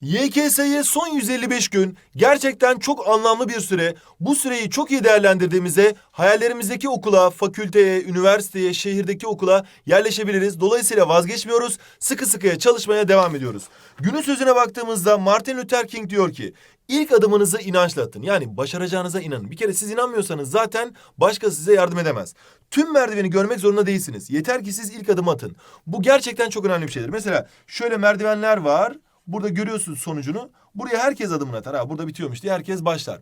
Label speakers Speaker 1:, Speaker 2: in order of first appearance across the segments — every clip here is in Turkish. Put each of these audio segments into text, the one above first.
Speaker 1: YKS'ye son 155 gün gerçekten çok anlamlı bir süre. Bu süreyi çok iyi değerlendirdiğimizde hayallerimizdeki okula, fakülteye, üniversiteye, şehirdeki okula yerleşebiliriz. Dolayısıyla vazgeçmiyoruz. Sıkı sıkıya çalışmaya devam ediyoruz. Günün sözüne baktığımızda Martin Luther King diyor ki İlk adımınızı inançla atın. Yani başaracağınıza inanın. Bir kere siz inanmıyorsanız zaten başkası size yardım edemez. Tüm merdiveni görmek zorunda değilsiniz. Yeter ki siz ilk adımı atın. Bu gerçekten çok önemli bir şeydir. Mesela şöyle merdivenler var. Burada görüyorsunuz sonucunu. Buraya herkes adımını atar. Ha burada bitiyormuş diye herkes başlar.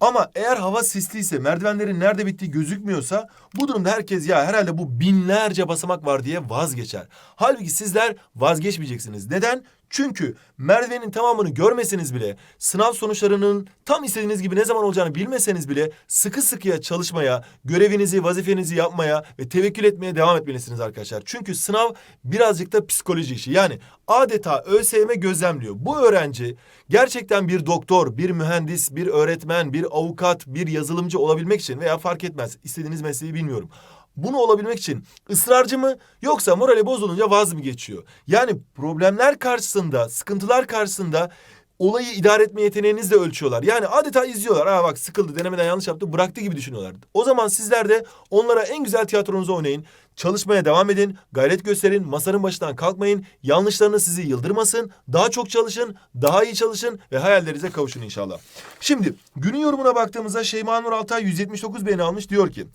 Speaker 1: Ama eğer hava sisliyse, merdivenlerin nerede bittiği gözükmüyorsa bu durumda herkes ya herhalde bu binlerce basamak var diye vazgeçer. Halbuki sizler vazgeçmeyeceksiniz. Neden? Çünkü merdivenin tamamını görmeseniz bile, sınav sonuçlarının tam istediğiniz gibi ne zaman olacağını bilmeseniz bile sıkı sıkıya çalışmaya, görevinizi, vazifenizi yapmaya ve tevekkül etmeye devam etmelisiniz arkadaşlar. Çünkü sınav birazcık da psikoloji işi. Yani adeta ÖSYM gözlemliyor. Bu öğrenci gerçekten bir doktor, bir mühendis, bir öğretmen, bir avukat, bir yazılımcı olabilmek için veya fark etmez istediğiniz mesleği bilmiyorum. Bunu olabilmek için ısrarcı mı yoksa morali bozulunca vaz mı geçiyor? Yani problemler karşısında, sıkıntılar karşısında olayı idare etme yeteneğinizi ölçüyorlar. Yani adeta izliyorlar. Aa bak sıkıldı, denemeden yanlış yaptı, bıraktı gibi düşünüyorlar. O zaman sizler de onlara en güzel tiyatronuzu oynayın. Çalışmaya devam edin, gayret gösterin, masanın başından kalkmayın. Yanlışlarınız sizi yıldırmasın. Daha çok çalışın, daha iyi çalışın ve hayallerinize kavuşun inşallah. Şimdi günün yorumuna baktığımızda Şeyma Nur Altay 179 beğeni almış diyor ki...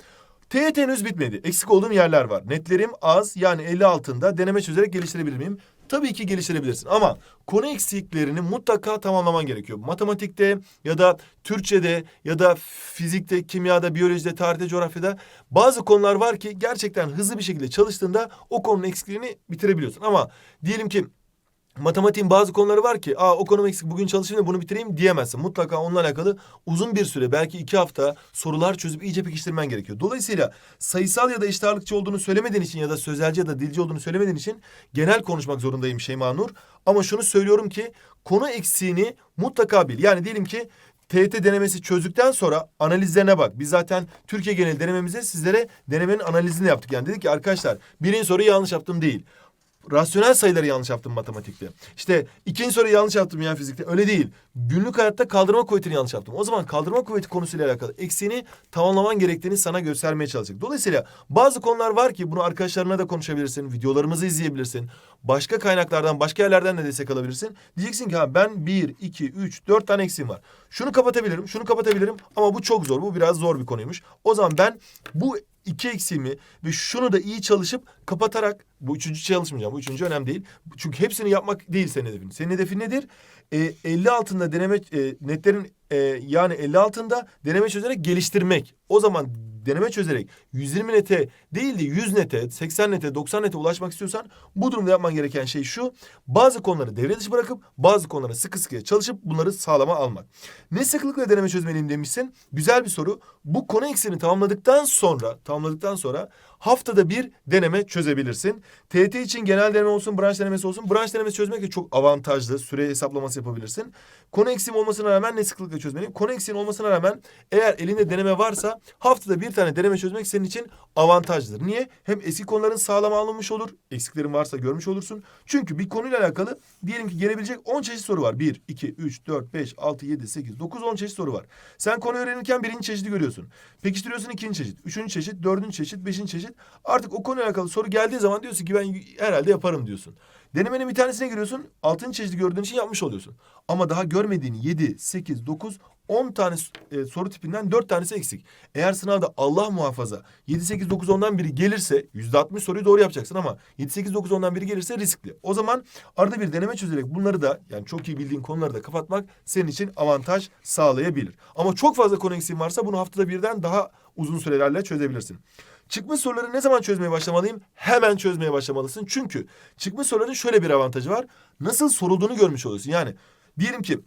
Speaker 1: TYT henüz bitmedi. Eksik olduğum yerler var. Netlerim az yani 50 altında deneme çözerek geliştirebilir miyim? Tabii ki geliştirebilirsin ama konu eksiklerini mutlaka tamamlaman gerekiyor. Matematikte ya da Türkçe'de ya da fizikte, kimyada, biyolojide, tarihte, coğrafyada bazı konular var ki gerçekten hızlı bir şekilde çalıştığında o konunun eksikliğini bitirebiliyorsun. Ama diyelim ki matematiğin bazı konuları var ki aa o konum eksik bugün çalışayım da bunu bitireyim diyemezsin. Mutlaka onunla alakalı uzun bir süre belki iki hafta sorular çözüp iyice pekiştirmen gerekiyor. Dolayısıyla sayısal ya da eşit ağırlıkçı olduğunu söylemediğin için ya da sözelci ya da dilci olduğunu söylemediğin için genel konuşmak zorundayım Şeyma Nur. Ama şunu söylüyorum ki konu eksiğini mutlaka bil. Yani diyelim ki TYT denemesi çözdükten sonra analizlerine bak. Biz zaten Türkiye genel denememizde sizlere denemenin analizini yaptık. Yani dedik ki arkadaşlar birinci soruyu yanlış yaptım değil rasyonel sayıları yanlış yaptım matematikte. İşte ikinci soruyu yanlış yaptım yani fizikte. Öyle değil. Günlük hayatta kaldırma kuvvetini yanlış yaptım. O zaman kaldırma kuvveti konusuyla alakalı eksiğini tamamlaman gerektiğini sana göstermeye çalışacak. Dolayısıyla bazı konular var ki bunu arkadaşlarına da konuşabilirsin. Videolarımızı izleyebilirsin. Başka kaynaklardan, başka yerlerden de destek alabilirsin. Diyeceksin ki ha ben bir, iki, üç, dört tane eksiğim var. Şunu kapatabilirim, şunu kapatabilirim ama bu çok zor. Bu biraz zor bir konuymuş. O zaman ben bu iki eksiğimi ve şunu da iyi çalışıp kapatarak bu üçüncü çalışmayacağım. Bu üçüncü önemli değil. Çünkü hepsini yapmak değil senin hedefin. Senin hedefin nedir? E, 50 altında deneme e, netlerin e, yani 50 altında deneme çözerek geliştirmek. O zaman deneme çözerek 120 nete değil de 100 nete, 80 nete, 90 nete ulaşmak istiyorsan bu durumda yapman gereken şey şu. Bazı konuları devre dışı bırakıp bazı konulara sıkı sıkıya çalışıp bunları sağlama almak. Ne sıklıkla deneme çözmeliyim demişsin. Güzel bir soru. Bu konu eksiğini tamamladıktan sonra, tamamladıktan sonra haftada bir deneme çözebilirsin. TET için genel deneme olsun, branş denemesi olsun. Branş denemesi çözmek de çok avantajlı. Süre hesaplaması yapabilirsin. Konu eksiğim olmasına rağmen ne sıklıkla çözmeliyim? Konu eksiğin olmasına rağmen eğer elinde deneme varsa haftada bir tane deneme çözmek senin için avantajlıdır. Niye? Hem eski konuların sağlama alınmış olur. Eksiklerin varsa görmüş olursun. Çünkü bir konuyla alakalı diyelim ki gelebilecek 10 çeşit soru var. 1, 2, 3, 4, 5, 6, 7, 8, 9, 10 çeşit soru var. Sen konu öğrenirken birinci çeşidi görüyorsun. Pekiştiriyorsun ikinci çeşit, üçüncü çeşit, dördüncü çeşit, beşinci çeşit. Artık o konuyla alakalı soru geldiği zaman diyorsun ki ben herhalde yaparım diyorsun. Denemenin bir tanesine giriyorsun. Altıncı çeşidi gördüğün için yapmış oluyorsun. Ama daha görmediğin 7, 8, 9, 10 tane e, soru tipinden 4 tanesi eksik. Eğer sınavda Allah muhafaza 7, 8, 9, 10'dan biri gelirse %60 soruyu doğru yapacaksın ama 7, 8, 9, 10'dan biri gelirse riskli. O zaman arada bir deneme çözerek bunları da yani çok iyi bildiğin konuları da kapatmak senin için avantaj sağlayabilir. Ama çok fazla konu eksiğin varsa bunu haftada birden daha uzun sürelerle çözebilirsin. Çıkmış soruları ne zaman çözmeye başlamalıyım? Hemen çözmeye başlamalısın. Çünkü çıkmış soruların şöyle bir avantajı var. Nasıl sorulduğunu görmüş oluyorsun. Yani diyelim ki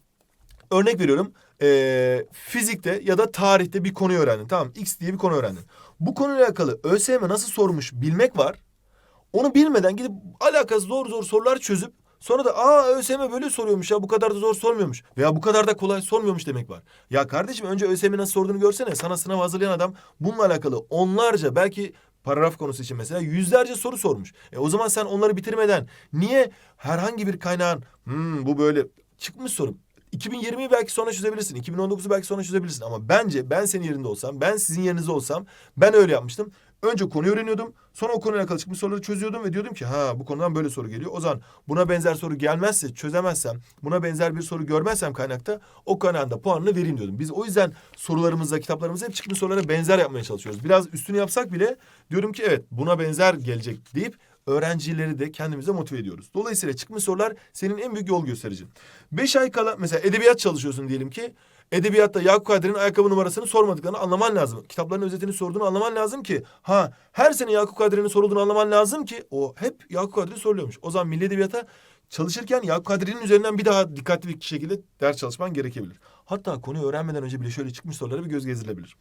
Speaker 1: örnek veriyorum e, fizikte ya da tarihte bir konuyu öğrendin. Tamam X diye bir konu öğrendin. Bu konuyla alakalı ÖSYM nasıl sormuş bilmek var. Onu bilmeden gidip alakası zor zor sorular çözüp Sonra da aa ÖSYM böyle soruyormuş ya bu kadar da zor sormuyormuş. Veya bu kadar da kolay sormuyormuş demek var. Ya kardeşim önce ÖSYM nasıl sorduğunu görsene. Sana sınav hazırlayan adam bununla alakalı onlarca belki paragraf konusu için mesela yüzlerce soru sormuş. E o zaman sen onları bitirmeden niye herhangi bir kaynağın hmm, bu böyle çıkmış sorum. 2020'yi belki sonra çözebilirsin. 2019'u belki sonra çözebilirsin. Ama bence ben senin yerinde olsam, ben sizin yerinizde olsam ben öyle yapmıştım. Önce konuyu öğreniyordum. Sonra o konuyla alakalı çıkmış soruları çözüyordum ve diyordum ki ha bu konudan böyle soru geliyor. O zaman buna benzer soru gelmezse, çözemezsem, buna benzer bir soru görmezsem kaynakta o kaynağın da puanını vereyim diyordum. Biz o yüzden sorularımızda, kitaplarımızda hep çıkmış sorulara benzer yapmaya çalışıyoruz. Biraz üstünü yapsak bile diyorum ki evet buna benzer gelecek deyip öğrencileri de kendimize motive ediyoruz. Dolayısıyla çıkmış sorular senin en büyük yol göstericin. Beş ay kala mesela edebiyat çalışıyorsun diyelim ki. Edebiyatta Yakup Kadri'nin ayakkabı numarasını sormadıklarını anlaman lazım. Kitapların özetini sorduğunu anlaman lazım ki ha her sene Yakup Kadri'nin sorulduğunu anlaman lazım ki o hep Yakup Kadri soruluyormuş. O zaman Milli Edebiyat'a çalışırken Yakup Kadri'nin üzerinden bir daha dikkatli bir şekilde ders çalışman gerekebilir. Hatta konuyu öğrenmeden önce bile şöyle çıkmış sorulara bir göz gezdirebilir.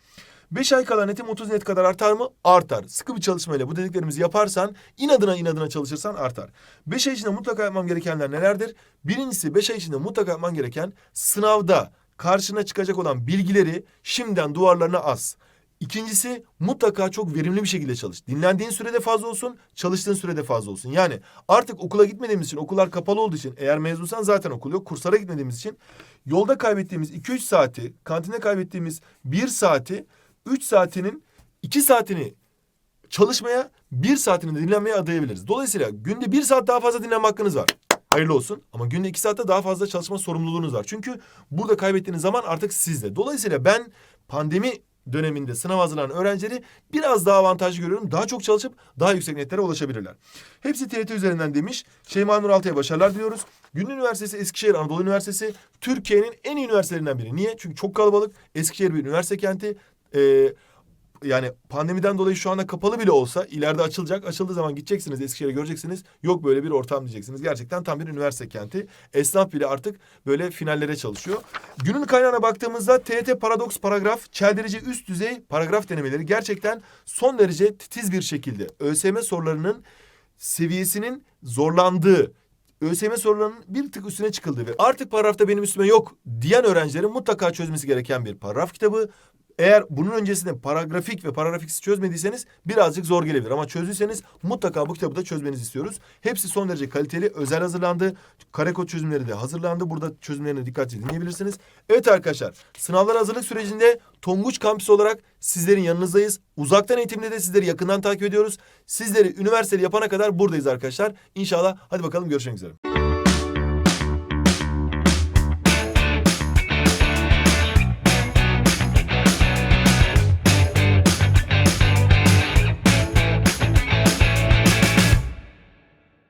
Speaker 1: 5 ay kala netim 30 net kadar artar mı? Artar. Sıkı bir çalışmayla bu dediklerimizi yaparsan, inadına inadına çalışırsan artar. 5 ay içinde mutlaka yapmam gerekenler nelerdir? Birincisi 5 ay içinde mutlaka yapman gereken sınavda karşına çıkacak olan bilgileri şimdiden duvarlarına as. İkincisi mutlaka çok verimli bir şekilde çalış. Dinlendiğin sürede fazla olsun, çalıştığın sürede fazla olsun. Yani artık okula gitmediğimiz için, okullar kapalı olduğu için, eğer mezunsan zaten okul yok, kurslara gitmediğimiz için yolda kaybettiğimiz 2-3 saati, kantinde kaybettiğimiz 1 saati, 3 saatinin 2 saatini çalışmaya, 1 saatini de dinlenmeye adayabiliriz. Dolayısıyla günde 1 saat daha fazla dinlenme hakkınız var. Hayırlı olsun. Ama günde 2 saatte daha fazla çalışma sorumluluğunuz var. Çünkü burada kaybettiğiniz zaman artık sizde. Dolayısıyla ben pandemi döneminde sınav hazırlanan öğrencileri biraz daha avantajlı görüyorum. Daha çok çalışıp daha yüksek netlere ulaşabilirler. Hepsi TRT üzerinden demiş. Şeyma Nuraltı'ya başarılar diliyoruz. Günün Üniversitesi Eskişehir Anadolu Üniversitesi Türkiye'nin en iyi üniversitelerinden biri. Niye? Çünkü çok kalabalık. Eskişehir bir üniversite kenti. Ee, yani pandemiden dolayı şu anda kapalı bile olsa ileride açılacak. Açıldığı zaman gideceksiniz Eskişehir'e göreceksiniz. Yok böyle bir ortam diyeceksiniz. Gerçekten tam bir üniversite kenti. Esnaf bile artık böyle finallere çalışıyor. Günün kaynağına baktığımızda TET paradoks paragraf, çeldirici üst düzey paragraf denemeleri gerçekten son derece titiz bir şekilde ÖSYM sorularının seviyesinin zorlandığı, ÖSYM sorularının bir tık üstüne çıkıldığı ve artık paragrafta benim üstüme yok diyen öğrencilerin mutlaka çözmesi gereken bir paragraf kitabı. Eğer bunun öncesinde paragrafik ve paragrafiksiz çözmediyseniz birazcık zor gelebilir. Ama çözdüyseniz mutlaka bu kitabı da çözmenizi istiyoruz. Hepsi son derece kaliteli, özel hazırlandı. Karekod çözümleri de hazırlandı. Burada çözümlerini dikkatli dinleyebilirsiniz. Evet arkadaşlar, sınavlar hazırlık sürecinde Tonguç Kampüsü olarak sizlerin yanınızdayız. Uzaktan eğitimde de sizleri yakından takip ediyoruz. Sizleri üniversiteli yapana kadar buradayız arkadaşlar. İnşallah hadi bakalım görüşmek üzere.